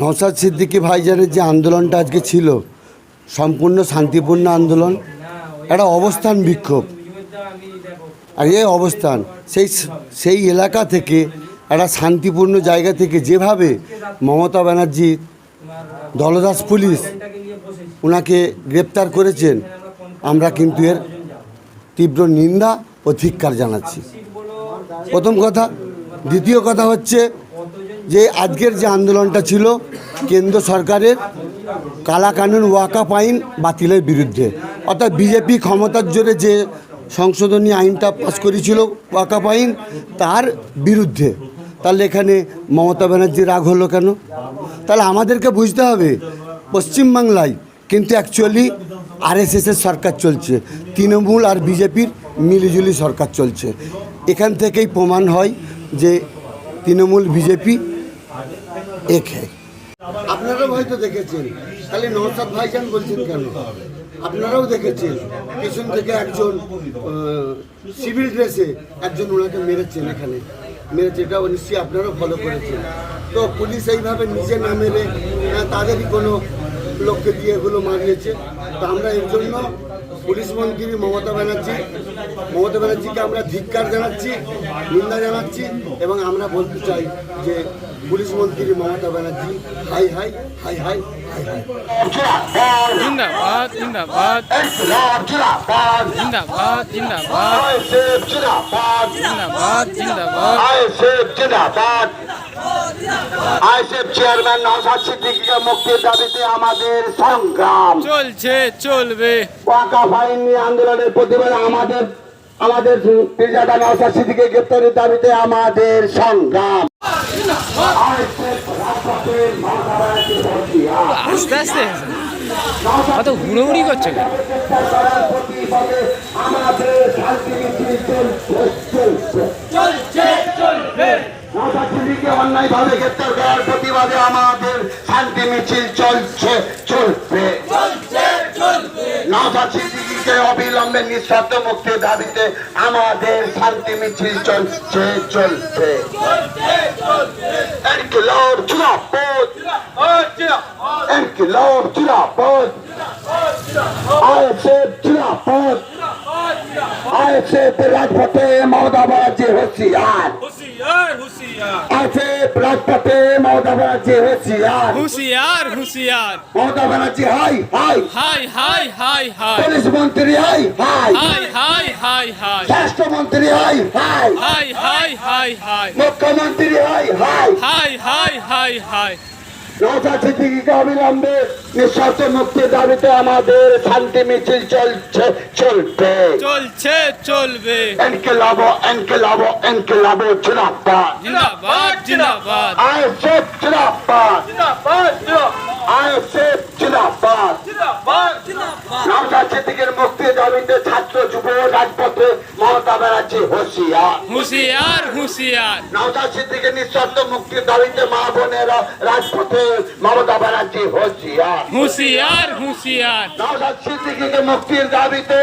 নওসাদ সিদ্দিকী ভাইজানের যে আন্দোলনটা আজকে ছিল, সম্পূর্ণ শান্তিপূর্ণ আন্দোলন, একটা অবস্থান বিক্ষোভ। আর এই অবস্থান, সেই সেই এলাকা থেকে, একটা শান্তিপূর্ণ জায়গা থেকে যেভাবে মমতা ব্যানার্জি, দলদাস পুলিশ ওনাকে গ্রেপ্তার করেছেন, আমরা কিন্তু এর তীব্র নিন্দা ও ধিক্কার জানাচ্ছি। প্রথম কথা, দ্বিতীয় কথা হচ্ছে যে আজকের যে আন্দোলনটা ছিল, কেন্দ্র সরকারের কালাকানুন ওয়াকাপ আইন বাতিলের বিরুদ্ধে। অর্থাৎ বিজেপি ক্ষমতার জোরে যে সংশোধনী আইনটা পাস করেছিল ওয়াকাপ আইন তার বিরুদ্ধে। তাহলে এখানে মমতা ব্যানার্জি রাগ হলো কেন? তাহলে আমাদেরকে বুঝতে হবে, পশ্চিমবাংলায় কিন্তু অ্যাকচুয়ালি আরএসএসের সরকার চলছে, তৃণমূল আর বিজেপির মিলিজুলি সরকার চলছে। এখান থেকেই প্রমাণ হয় যে তৃণমূল, বিজেপি এক। হ্যায় আপনারাও হয়তো দেখেছেন, খালি নৌসাদ ভাইজান বলছেন কেন? আপনারাও দেখেছেন, পিছন থেকে একজন সিভিল ড্রেসে একজন ওনাকে মেরেছেন এখানে। মেরেছে, এটা নিশ্চয়ই আপনারাও ফলো করেছেন। তো পুলিশ এইভাবে নিজে না মেরে, তাদেরই কোনো লোককে দিয়ে এগুলো মারিয়েছে তো আমরা এর জন্য পুলিশ মন্ত্রী মমতা ব্যানার্জি মমতা ব্যানার্জিকে আমরা ধিক্কার জানাচ্ছি নিন্দা জানাচ্ছি এবং আমরা বলতে চাই যে পুলিশ মন্ত্রী মমতা ব্যানার্জি হাই হাই হাই হাই হাই হাই। জিন্দাবাদ জিন্দাবাদ। জিন্দাবাদ জিন্দাবাদ। জিন্দাবাদ। জিন্দাবাদ। আইসেফ চেয়ারম্যান নওশাদ সিদ্দিকীকে মুক্তির দাবিতে আমাদের সংগ্রাম। চলছে চলবে। ওয়াকা ফাইন আন্দোলনের প্রতিবাদে আমাদের আমাদের নওশাদ গ্রেপ্তারের দাবিতে আমাদের সংগ্রাম। আস্তে আস্তে। অত হুড়োহুড়ি করছে কেন? আমাদের শান্তি শান্তি মিছিল চলছে চলবে। অবিলম্বে নিঃশর্ত মুক্তির দাবিতে আমাদের শান্তি মিছিল চলছে চলছে ইনকিলাব জিন্দাবাদ আইএসএফ জিন্দাবাদ আইএসএফ রাজপথে মমতা ব্যানার্জি হুঁশিয়ার। আইএসএফ রাজপথে মমতা ব্যানার্জি হুঁশিয়ার। হুশিয়ার হুশিয়ার। মমতা ব্যানার্জি হাই হাই। হাই হাই হাই হাই। পুলিশ মন্ত্রী হাই হাই। হাই হাই হাই হাই। স্বাস্থ্যমন্ত্রী হাই হাই। হাই হাই হাই হাই। মুখ্যমন্ত্রী হাই হাই। হাই হাই হাই হাই। সিদ্দিকীকে অবিলম্বে নিঃস্বার্থ মুক্তির দাবিতে আমাদের শান্তি মিছিল চলছে চলবে। চলছে চলবে। এনকেলাবো এনকেলাবো এনকেলাবো জিন্দাবাদ। জিন্দাবাদ। জিন্দাবাদ। আইএসএফ জিন্দাবাদ। আইএসএফ জিন্দাবাদ। নৌসাদ সিদ্দিকের মুক্তির দাবিতে ছাত্র যুব রাজপথে মমতা ব্যানার্জি হুঁশিয়ার। হুশিয়ার হুশিয়ার। নওশাদ সিদ্দিকের নিঃশর্ত মুক্তির দাবিতে মা বোনেরা রাজপথে মমতা ব্যানার্জি হুঁশিয়ার। হুশিয়ার হুশিয়ার। নওশাদ সিদ্দিকিকে মুক্তির দাবিতে